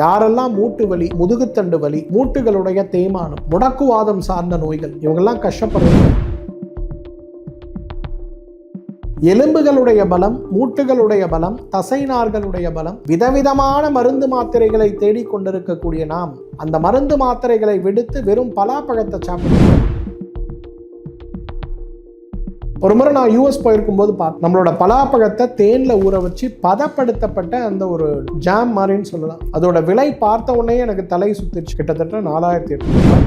யாரெல்லாம் மூட்டு வலி முதுகுத்தண்டு வலி மூட்டுகளுடைய தேய்மானம் முடக்குவாதம் சார்ந்த நோய்கள் இவங்கெல்லாம் கஷ்டப்படுறாங்க. எலும்புகளுடைய பலம் மூட்டுகளுடைய பலம் தசைநார்களுடைய பலம் விதவிதமான மருந்து மாத்திரைகளை தேடிக் கொண்டிருக்கக்கூடிய நாம் அந்த மருந்து மாத்திரைகளை விடுத்து வெறும் பலாப்பழத்தை சாப்பிடுவோம் ஒரு முறை நான் யூஎஸ் போயிருக்கும்போது பார்த்தேன் நம்மளோட பலாப்பழத்தை தேனில் ஊற வச்சு பதப்படுத்தப்பட்ட அந்த ஒரு ஜாம் மாதிரின்னு சொல்லலாம். அதோட விலை பார்த்த உடனே எனக்கு தலை சுத்திச்சு கிட்டத்தட்ட நாலாயிரத்தி எட்நூறு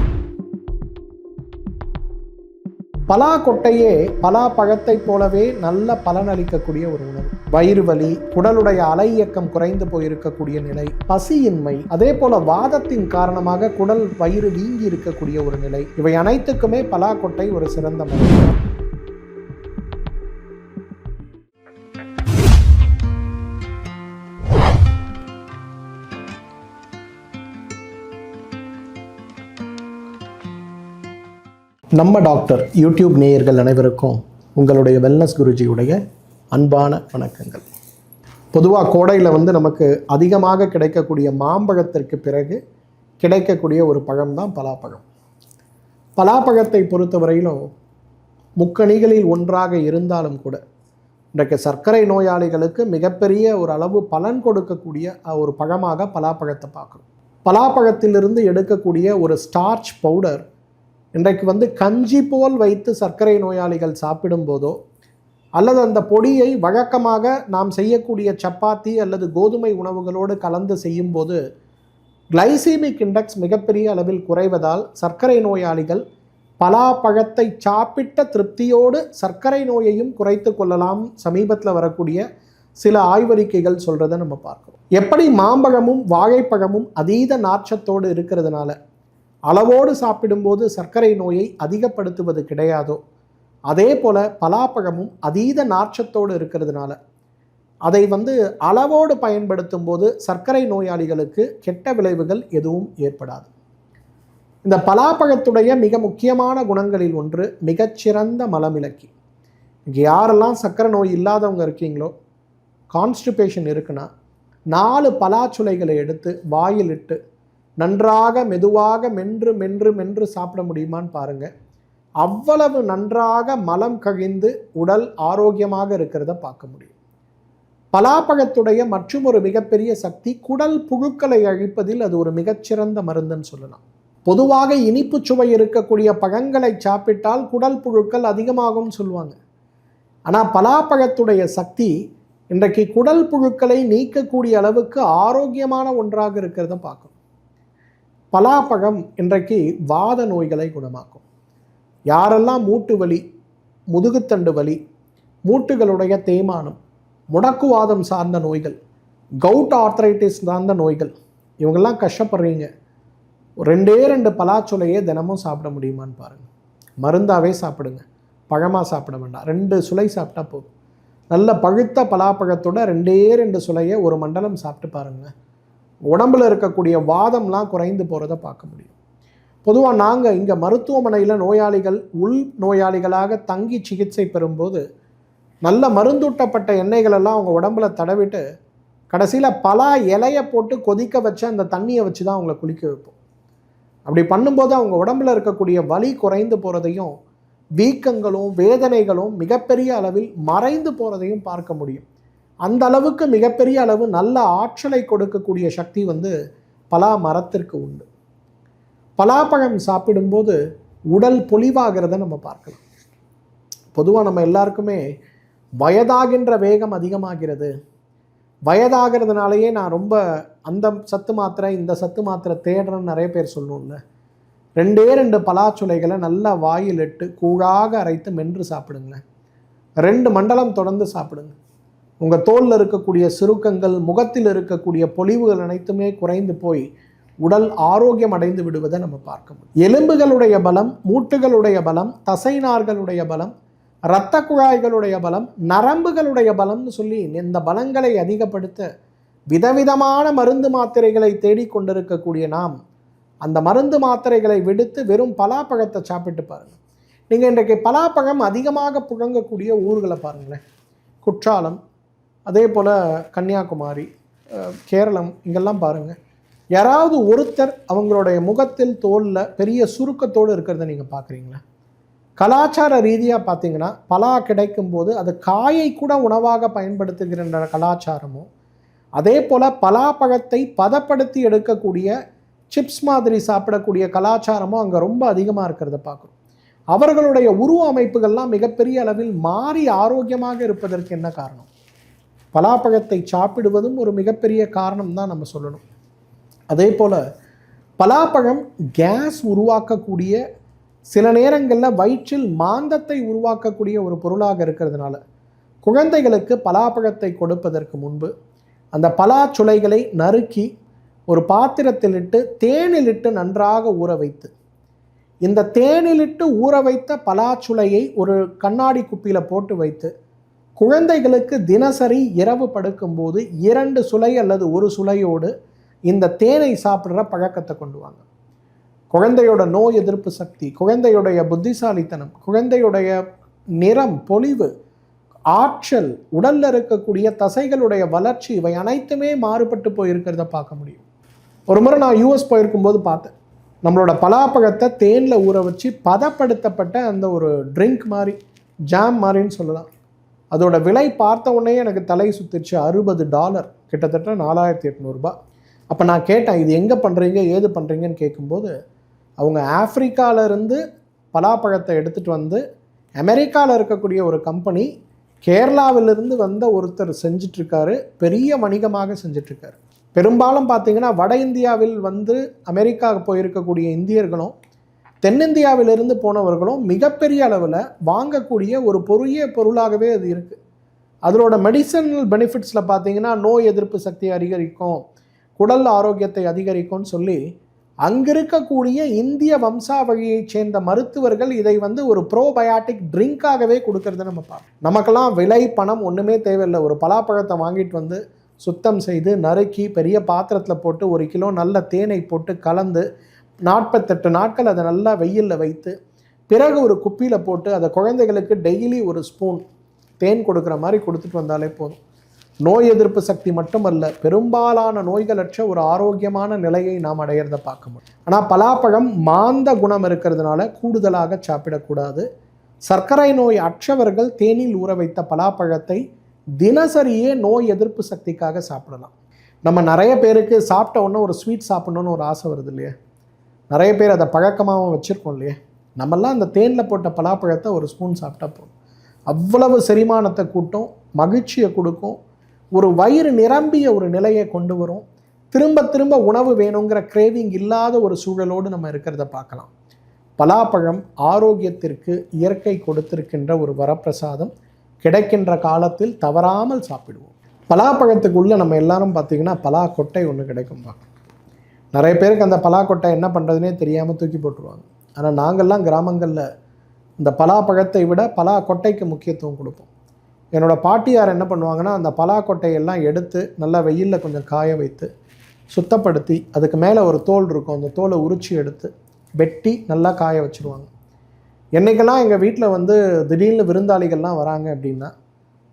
பலா கொட்டையே பலா பழத்தை போலவே நல்ல பலனளிக்கக்கூடிய ஒரு உணவு. வயிறு வலி குடலுடைய அலை இயக்கம் குறைந்து போயிருக்கக்கூடிய நிலை பசியின்மை அதே போல வாதத்தின் காரணமாக குடல் வயிறு வீங்கி இருக்கக்கூடிய ஒரு நிலை. இவை அனைத்துக்குமே பலா கொட்டை ஒரு சிறந்த மருந்து நம்ம டாக்டர் யூடியூப் நேயர்கள் அனைவருக்கும் உங்களுடைய வெல்னஸ் குருஜியுடைய அன்பான வணக்கங்கள். பொதுவாக கோடையில் வந்து நமக்கு அதிகமாக கிடைக்கக்கூடிய மாம்பழத்திற்கு பிறகு கிடைக்கக்கூடிய ஒரு பழம் தான் பலாப்பழம். பலாப்பழத்தை பொறுத்தவரையிலும் முக்கணிகளில் ஒன்றாக இருந்தாலும் கூட இன்றைக்கு சர்க்கரை நோயாளிகளுக்கு மிகப்பெரிய ஒரு அளவு பலன் கொடுக்கக்கூடிய ஒரு பழமாக பலாப்பழத்தை பார்க்குறோம். பலாப்பழத்திலிருந்து எடுக்கக்கூடிய ஒரு ஸ்டார்ச் பவுடர் இன்றைக்கு வந்து கஞ்சி போல் வைத்து சர்க்கரை நோயாளிகள் சாப்பிடும்போதோ அல்லது அந்த பொடியை வழக்கமாக நாம் செய்யக்கூடிய சப்பாத்தி அல்லது கோதுமை உணவுகளோடு கலந்து செய்யும்போது கிளைசீமிக் இண்டெக்ஸ் மிகப்பெரிய அளவில் குறைவதால் சர்க்கரை நோயாளிகள் பலாப்பழத்தை சாப்பிட்ட திருப்தியோடு சர்க்கரை நோயையும் குறைத்து கொள்ளலாம் சமீபத்தில் வரக்கூடிய சில ஆய்வறிக்கைகள் சொல்கிறத நம்ம பார்க்கிறோம். எப்படி மாம்பழமும் வாழைப்பழமும் அதீத நாற்றத்தோடு இருக்கிறதுனால அளவோடு சாப்பிடும்போது சர்க்கரை நோயை அதிகப்படுத்துவது கிடையாதோ? அதே போல் பலாப்பழமும் அதீத நார்ச்சத்தோடு இருக்கிறதுனால. அதை வந்து அளவோடு பயன்படுத்தும் போது சர்க்கரை நோயாளிகளுக்கு கெட்ட விளைவுகள் எதுவும் ஏற்படாது. இந்த பலாப்பழத்துடைய மிக முக்கியமான குணங்களில் ஒன்று மிகச்சிறந்த மலமிளக்கி. இங்கே யாரெல்லாம் சர்க்கரை நோய் இல்லாதவங்க இருக்கீங்களோ கான்ஸ்டிபேஷன் இருக்குன்னா நாலு பலாச்சுளைகளை எடுத்து வாயில் இட்டு நன்றாக மெதுவாக மென்று மென்று மென்று சாப்பிட முடியுமான்னு பாருங்கள் அவ்வளவு நன்றாக மலம் கழிந்து உடல் ஆரோக்கியமாக இருக்கிறத பார்க்க முடியும். பலாப்பழத்துடைய மற்றும் ஒரு மிகப்பெரிய சக்தி குடல் புழுக்களை அழிப்பதில் அது ஒரு மிகச்சிறந்த மருந்துன்னு சொல்லலாம். பொதுவாக இனிப்பு சுவை இருக்கக்கூடிய பழங்களை சாப்பிட்டால் குடல் புழுக்கள் அதிகமாகும் சொல்லுவாங்க. ஆனால் பலாப்பழத்துடைய சக்தி இன்றைக்கு குடல் புழுக்களை நீக்கக்கூடிய அளவுக்கு ஆரோக்கியமான ஒன்றாக இருக்கிறத பார்க்கணும். பலாப்பழம் இன்றைக்கு வாத நோய்களை குணமாக்கும். யாரெல்லாம் மூட்டு வலி முதுகுத்தண்டு வலி மூட்டுகளுடைய தேய்மானம் முடக்குவாதம் சார்ந்த நோய்கள் கவுட் ஆர்த்ரைட்டிஸ் சார்ந்த நோய்கள் இவங்கெல்லாம் கஷ்டப்படுறீங்க. ரெண்டே ரெண்டு பலாச்சுலையே தினமும் சாப்பிட முடியுமான்னு பாருங்கள் மருந்தாகவே சாப்பிடுங்க. பழமாக சாப்பிட வேண்டாம். ரெண்டு சுலை சாப்பிட்டா போதும். நல்ல பழுத்த பலாப்பழத்தோட ரெண்டே ரெண்டு சுலையை ஒரு மண்டலம் சாப்பிட்டு பாருங்கள் உடம்பில் இருக்கக்கூடிய வாதம்லாம் குறைந்து போகிறத பார்க்க முடியும். பொதுவாக நாங்கள் இங்கே மருத்துவமனையில் நோயாளிகள் உள் நோயாளிகளாக தங்கி சிகிச்சை பெறும்போது நல்ல மருந்தூட்டப்பட்ட எண்ணெய்களெல்லாம் அவங்க உடம்புல தடவிட்டு கடைசியில் பலா இலையை போட்டு கொதிக்க வச்ச அந்த தண்ணியை வச்சு தான் அவங்கள குளிக்க வைப்போம். அப்படி பண்ணும்போது அவங்க உடம்புல இருக்கக்கூடிய வலி குறைந்து போகிறதையும் வீக்கங்களும் வேதனைகளும் மிகப்பெரிய அளவில் மறைந்து போகிறதையும் பார்க்க முடியும். அந்த அளவுக்கு மிகப்பெரிய அளவு நல்ல ஆற்றலை கொடுக்கக்கூடிய சக்தி வந்து பலா மரத்திற்கு உண்டு. பலாப்பழம் சாப்பிடும்போது உடல் பொலிவாகிறத நம்ம பார்க்கலாம். பொதுவாக நம்ம எல்லாருக்குமே வயதாகின்ற வேகம் அதிகமாகிறது. வயதாகிறதுனாலேயே நான் ரொம்ப அந்த சத்து மாத்திரை இந்த சத்து மாத்திரை தேடுறேன்னு நிறைய பேர் சொல்லணும்ல ரெண்டே ரெண்டு பலாச்சுளைகளை நல்லா வாயில் இட்டு கூழாக அரைத்து மென்று சாப்பிடுங்களேன். ரெண்டு மண்டலம் தொடர்ந்து சாப்பிடுங்க. உங்கள் தோலில் இருக்கக்கூடிய சுருக்கங்கள் முகத்தில் இருக்கக்கூடிய பொலிவுகள் அனைத்துமே குறைந்து போய் உடல் ஆரோக்கியம் அடைந்து விடுவதை நம்ம பார்க்க முடியும். எலும்புகளுடைய பலம் மூட்டுகளுடைய பலம் தசைநார்களுடைய பலம் இரத்த குழாய்களுடைய பலம் நரம்புகளுடைய பலம்னு சொல்லி இந்த பலங்களை அதிகப்படுத்த விதவிதமான மருந்து மாத்திரைகளை தேடிக்கொண்டிருக்கக்கூடிய நாம் அந்த மருந்து மாத்திரைகளை விடுத்து வெறும் பலாப்பழத்தை சாப்பிட்டு பாருங்கள் நீங்கள் இன்றைக்கு பலாப்பழம் அதிகமாக புழங்கக்கூடிய ஊர்களை பாருங்களேன். குற்றாலம் அதே போல் கன்னியாகுமரி கேரளம் இங்கெல்லாம் பாருங்கள் யாராவது ஒருத்தர் அவங்களுடைய முகத்தில் தோலில் பெரிய சுருக்கத்தோடு இருக்கிறத நீங்கள் பார்க்குறீங்களா கலாச்சார ரீதியாக பார்த்தீங்கன்னா பலா கிடைக்கும் போது அது காயை கூட உணவாக பயன்படுத்துகின்ற கலாச்சாரமும் அதே போல் பலாப்பழத்தை பதப்படுத்தி எடுக்கக்கூடிய சிப்ஸ் மாதிரி சாப்பிடக்கூடிய கலாச்சாரமும் அங்கே ரொம்ப அதிகமாக இருக்கிறத பார்க்குறோம் அவர்களுடைய உருவ அமைப்புகள்லாம் மிகப்பெரிய அளவில் மாறி ஆரோக்கியமாக இருப்பதற்கு என்ன காரணம்? பலாப்பழத்தை சாப்பிடுவதும் ஒரு மிகப்பெரிய காரணம் தான் நம்ம சொல்லணும். அதே போல் பலாப்பழம் கேஸ் உருவாக்கக்கூடிய சில நேரங்களில் வயிற்றில் மாந்தத்தை உருவாக்கக்கூடிய ஒரு பொருளாக இருக்கிறதுனால குழந்தைகளுக்கு பலாப்பழத்தை கொடுப்பதற்கு முன்பு அந்த பலாச்சுளைகளை நறுக்கி ஒரு பாத்திரத்தில் இட்டு தேனிலிட்டு நன்றாக ஊற வைத்து இந்த தேனிலிட்டு ஊற வைத்த பலாச்சுளையை ஒரு கண்ணாடி குப்பியில் போட்டு வைத்து குழந்தைகளுக்கு தினசரி இரவு படுக்கும்போது இரண்டு சுளை அல்லது ஒரு சுளையோடு இந்த தேனை சாப்பிட்ற பழக்கத்தை கொண்டு வாங்க. குழந்தையோட நோய் எதிர்ப்பு சக்தி குழந்தையுடைய புத்திசாலித்தனம் குழந்தையுடைய நிறம் பொலிவு ஆற்றல் உடலில் இருக்கக்கூடிய தசைகளுடைய வளர்ச்சி இவை அனைத்துமே மாறுபட்டு போயிருக்கிறத பார்க்க முடியும். ஒரு முறை நான் யூஎஸ் போயிருக்கும்போது பார்த்தேன். நம்மளோட பலாப்பழத்தை தேனில் ஊற வச்சு பதப்படுத்தப்பட்ட அந்த ஒரு ட்ரிங்க் மாதிரி ஜாம் மாதிரின்னு சொல்லலாம். அதோட விலை பார்த்த உடனே எனக்கு தலை சுத்திச்சு அறுபது டாலர். கிட்டத்தட்ட நாலாயிரத்தி எட்நூறுபா. அப்போ நான் கேட்டேன் இது எங்கே பண்ணுறீங்க ஏது பண்ணுறீங்கன்னு கேட்கும்போது அவங்க ஆப்பிரிக்கால பலாப்பழத்தை எடுத்துகிட்டு வந்து அமெரிக்காவில் இருக்கக்கூடிய ஒரு கம்பெனி கேரளாவிலிருந்து வந்த ஒருத்தர் செஞ்சிட்ருக்காரு பெரிய வணிகமாக செஞ்சிட்ருக்காரு. பெரும்பாலும் பார்த்தீங்கன்னா வட இந்தியாவில் வந்து அமெரிக்கா போயிருக்கக்கூடிய இந்தியர்களும் தென்னிந்தியாவிலிருந்து போனவர்களும் மிகப்பெரிய அளவில் வாங்கக்கூடிய ஒரு பொரிய பொருளாகவே அது இருக்குது அதனோட மெடிசனல் பெனிஃபிட்ஸில் பார்த்தீங்கன்னா நோய் எதிர்ப்பு சக்தி அதிகரிக்கும் குடல் ஆரோக்கியத்தை அதிகரிக்கும்னு சொல்லி அங்கே இருக்கக்கூடிய இந்திய வம்சாவழியைச் சேர்ந்த மருத்துவர்கள் இதை வந்து ஒரு ப்ரோபயாட்டிக் ட்ரிங்காகவே கொடுக்கறத நம்ம பார்ப்போம் நமக்கெல்லாம் விலை பணம் ஒன்றுமே தேவையில்லை. ஒரு பலாப்பழத்தை வாங்கிட்டு வந்து சுத்தம் செய்து நறுக்கி பெரிய பாத்திரத்தில் போட்டு ஒரு கிலோ நல்ல தேனை போட்டு கலந்து நாற்பத்தெட்டு நாட்கள் அதை நல்லா வெயிலில் வைத்து பிறகு ஒரு குப்பியில் போட்டு அதை குழந்தைகளுக்கு டெய்லி ஒரு ஸ்பூன் தேன் கொடுக்குற மாதிரி கொடுத்துட்டு வந்தாலே போதும். நோய் எதிர்ப்பு சக்தி மட்டுமல்ல பெரும்பாலான நோய்களற்ற ஒரு ஆரோக்கியமான நிலையை நாம் அடையிறத பார்க்க முடியும். ஆனால் பலாப்பழம் மாந்த குணம் இருக்கிறதுனால கூடுதலாக சாப்பிடக்கூடாது. சர்க்கரை நோய் அற்றவர்கள் தேனில் ஊற வைத்த பலாப்பழத்தை தினசரியே நோய் எதிர்ப்பு சக்திக்காக சாப்பிடலாம். நம்ம நிறைய பேருக்கு சாப்பிட்ட உடனே ஒரு ஸ்வீட் சாப்பிடணுன்னு ஒரு ஆசை வருது இல்லையா? நிறைய பேர் அதை பழக்கமாகவும் வச்சுருக்கோம் இல்லையா. நம்மெல்லாம் அந்த தேனில் போட்ட பலாப்பழத்தை ஒரு ஸ்பூன் சாப்பிட்டா போதும். அவ்வளவு செரிமானத்தை கூட்டும் மகிழ்ச்சியை கொடுக்கும் ஒரு வயிறு நிரம்பிய ஒரு நிலையை கொண்டு வரும். திரும்ப திரும்ப உணவு வேணுங்கிற கிரேவிங் இல்லாத ஒரு சூழலோடு நம்ம இருக்கிறத பார்க்கலாம். பலாப்பழம் ஆரோக்கியத்திற்கு இயற்கை கொடுத்திருக்கின்ற ஒரு வரப்பிரசாதம். கிடைக்கின்ற காலத்தில் தவறாமல் சாப்பிடுவோம். பலாப்பழத்துக்குள்ளே நம்ம எல்லாரும் பார்த்திங்கன்னா பலா கொட்டை ஒன்று பார்க்கலாம் நிறைய பேருக்கு அந்த பலாக்கொட்டை என்ன பண்ணுறதுனே தெரியாமல் தூக்கி போட்டுருவாங்க. ஆனால் நாங்கள்லாம் கிராமங்களில் இந்த பலாப்பழத்தை விட பலா கொட்டைக்கு முக்கியத்துவம் கொடுப்போம். என்னோடய பாட்டியார் என்ன பண்ணுவாங்கன்னா அந்த பலாக்கொட்டையெல்லாம் எடுத்து நல்லா வெயிலில் கொஞ்சம் காய வைத்து சுத்தப்படுத்தி அதுக்கு மேலே ஒரு தோல் இருக்கும். அந்த தோலை உரிச்சி எடுத்து வெட்டி நல்லா காய வச்சுருவாங்க. என்றைக்கெல்லாம் எங்கள் வீட்டில் வந்து திடீர்னு விருந்தாளிகள்லாம் வராங்க அப்படின்னா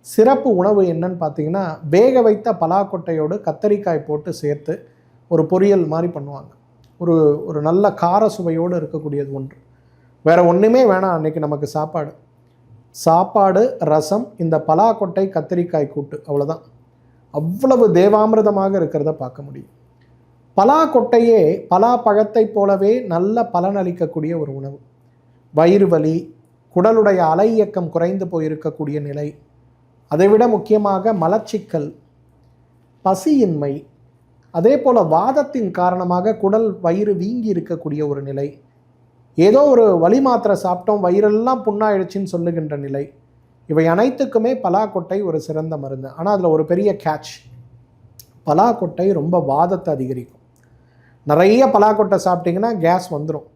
சிறப்பு உணவு என்னன்னு பார்த்தீங்கன்னா வேக வைத்த பலாக்கொட்டையோடு கத்தரிக்காய் போட்டு சேர்த்து ஒரு பொரியல் மாதிரி பண்ணுவாங்க. ஒரு ஒரு நல்ல கார சுவையோடு இருக்கக்கூடியது ஒன்று. வேறு ஒன்றுமே வேணாம் அன்றைக்கி நமக்கு சாப்பாடு. சாப்பாடு ரசம் இந்த பலாக்கொட்டை கத்திரிக்காய் கூட்டு அவ்வளோதான் அவ்வளவு தேவாமிரதமாக இருக்கிறத பார்க்க முடியும். பலாக்கொட்டையே பலா பழத்தை போலவே நல்ல பலனளிக்கக்கூடிய ஒரு உணவு. வயிறு வலி குடலுடைய அலை இயக்கம் குறைந்து போயிருக்கக்கூடிய நிலை. அதைவிட முக்கியமாக மலச்சிக்கல் பசியின்மை அதே போல் வாதத்தின் காரணமாக குடல் வயிறு வீங்கி இருக்கக்கூடிய ஒரு நிலை. ஏதோ ஒரு வலி மாத்திரை சாப்பிட்டோம் வயிறெல்லாம் புண்ணாயிடுச்சின்னு சொல்லுகின்ற நிலை. இவை அனைத்துக்குமே பலாக்கொட்டை ஒரு சிறந்த மருந்து. ஆனால் அதில் ஒரு பெரிய கேட்ச் பலாக்கொட்டை ரொம்ப வாதத்தை அதிகரிக்கும். நிறைய பலாக்கொட்டை சாப்பிட்டிங்கன்னா கேஸ் வந்துடும்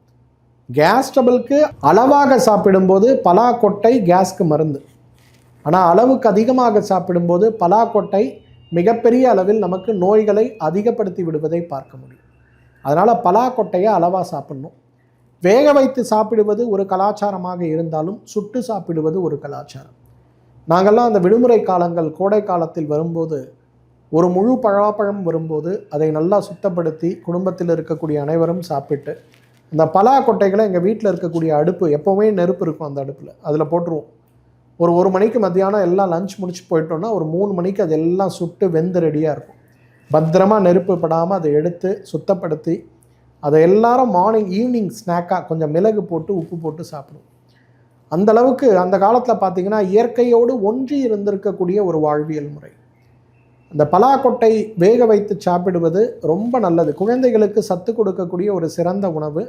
கேஸ் டபுளுக்கு அளவாக சாப்பிடும்போது பலாக்கொட்டை கேஸ்க்கு மருந்து. ஆனால் அளவுக்கு அதிகமாக சாப்பிடும்போது பலாக்கொட்டை மிகப்பெரிய அளவில் நமக்கு நோய்களை அதிகப்படுத்தி விடுவதை பார்க்க முடியும். அதனால் பலாக்கொட்டையை அளவாக சாப்பிடணும். வேக வைத்து சாப்பிடுவது ஒரு கலாச்சாரமாக இருந்தாலும் சுட்டு சாப்பிடுவது ஒரு கலாச்சாரம். நாங்கள்லாம் அந்த விடுமுறை காலங்கள் கோடை காலத்தில் வரும்போது ஒரு முழு பலாப்பழம் வரும்போது அதை நல்லா சுத்தப்படுத்தி குடும்பத்தில் இருக்கக்கூடிய அனைவரும் சாப்பிட்டு அந்த பலா கொட்டைகளை எங்கள் வீட்டில் இருக்கக்கூடிய அடுப்பு எப்போவுமே நெருப்பு இருக்கும் அந்த அடுப்பில். அதில் போட்டுருவோம். ஒரு ஒரு மணிக்கு மத்தியானம் எல்லாம் லஞ்ச் முடிச்சு போயிட்டோம்னா ஒரு மூணு மணிக்கு அது எல்லாம் சுட்டு வெந்து ரெடியாக இருக்கும். பத்திரமா நெருப்பு படாமல் அதை எடுத்து சுத்தப்படுத்தி அதை எல்லாரும் மார்னிங் ஈவினிங் ஸ்நாக்காக கொஞ்சம் மிளகு போட்டு உப்பு போட்டு சாப்பிடுவோம் அந்த அளவுக்கு அந்த காலத்தில் பார்த்தீங்கன்னா இயற்கையோடு ஒன்றி இருந்திருக்கக்கூடிய ஒரு வாழ்வியல் முறை. அந்த பலாக்கொட்டை வேக வைத்து சாப்பிடுவது ரொம்ப நல்லது. குழந்தைகளுக்கு சத்து கொடுக்கக்கூடிய ஒரு சிறந்த உணவு.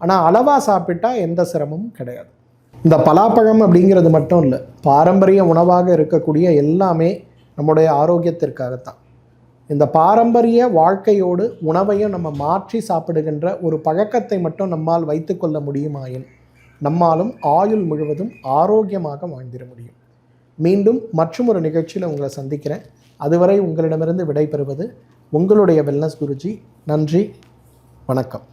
ஆனால் அளவாக சாப்பிட்டா எந்த சிரமமும் கிடையாது. இந்த பலாப்பழம் அப்படிங்கிறது மட்டும் இல்லை பாரம்பரிய உணவாக இருக்கக்கூடிய எல்லாமே நம்முடைய ஆரோக்கியத்திற்காகத்தான். இந்த பாரம்பரிய வாழ்க்கையோடு உணவையும் நம்ம மாற்றி சாப்பிடுகின்ற ஒரு பழக்கத்தை மட்டும் நம்மால் வைத்துக்கொள்ள முடியுமாயின் நம்மாலும் ஆயுள் முழுவதும் ஆரோக்கியமாக வாழ்ந்திட முடியும். மீண்டும் மற்றும் ஒரு நிகழ்ச்சியில் உங்களை சந்திக்கிறேன். அதுவரை உங்களிடமிருந்து விடைபெறுவது உங்களுடைய வெல்னஸ் குருஜி. நன்றி வணக்கம்.